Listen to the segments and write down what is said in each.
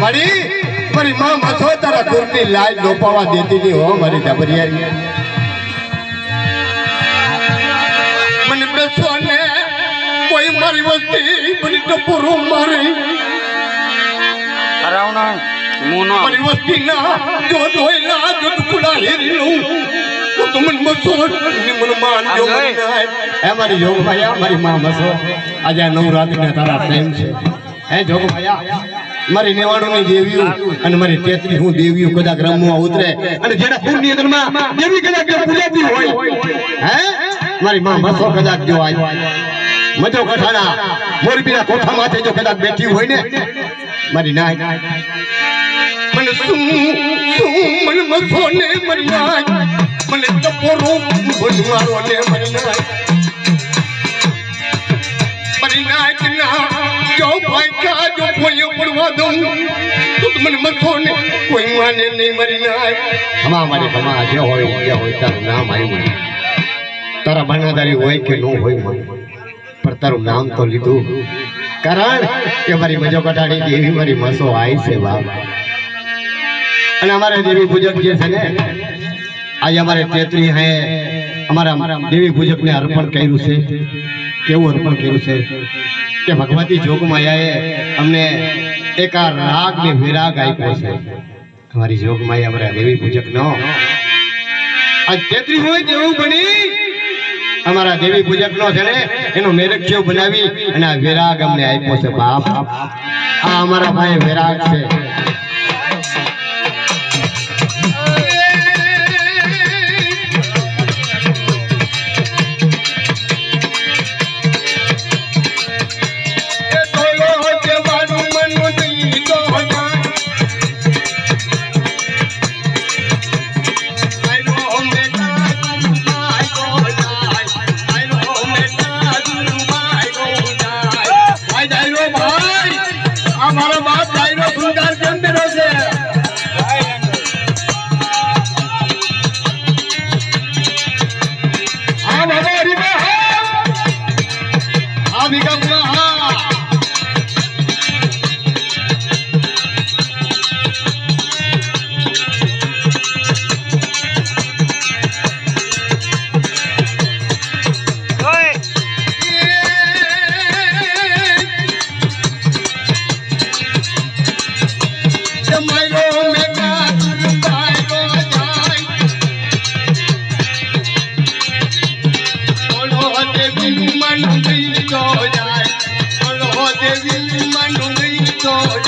મારી માં મથો તારા કુરની લાજ લોપાવા દેતી હો મારી જબરિયારી. મને બેસો ને કોઈ મારી વસ્તી મને તો પૂરું મારી મુનો. મારી વસ્તી ના જો ટુકડા તું મને ને. હે મારી જોગ ભાઈ મારી માં બસો. આજે આ નવરાત્રી ને તારા પ્રેમ છે. હે જોગ ભાઈ મારી નેવાણું ની દેવીઓ અને મારી તેત્રી હું દેવીઓ કદાચ રમવા ઉતરે. અને જેના પૂરની અંદરમાં દેવી કદાચ પૂજાતી હોય. હે? મારી માં બસો કદાચ જો આજ મજો કઠાણા મોરબીના કોઠા માથે જો કદાચ બેઠી હોય ને મારી નાય. મને શું શું મને મસો ને મરી નાય? મને ચપોરું ભૂલ મારો ને મરી કે ના જો ભાઈ કા જો કોઈ પડવા મને મથો ને કોઈ માને નહીં મરી નાય. હમા મારી હોય તારું નામ આવ્યું તારા બનાદારી હોય કે ન હોય મને. પણ તારું નામ તો લીધું. કારણ કે મારી મજો કટાડી એવી મારી મસો આવી છે બાપ. અને અમારે દેવી પૂજક જે છે ને આજે અમારે તેત્રી હે, અમારા દેવી પૂજક ને અર્પણ કર્યું છે. કેવું અર્પણ કર્યું છે? કે ભગવતી જોગમાયાએ અમને એક રાગ ને વિરાગ આપ્યો છે. અમારી જોગમાયા અમારા દેવી પૂજક નો આ તેત્રી હોય તેવું બની, અમારા દેવી પૂજક નો છે ને, એનો મેરખ્યો બનાવી અને આ વિરાગ અમને આપ્યો છે, બાપ. આ અમારા ભાઈ વિરાગ છે. હા બોલો દેવી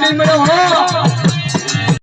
من نمبر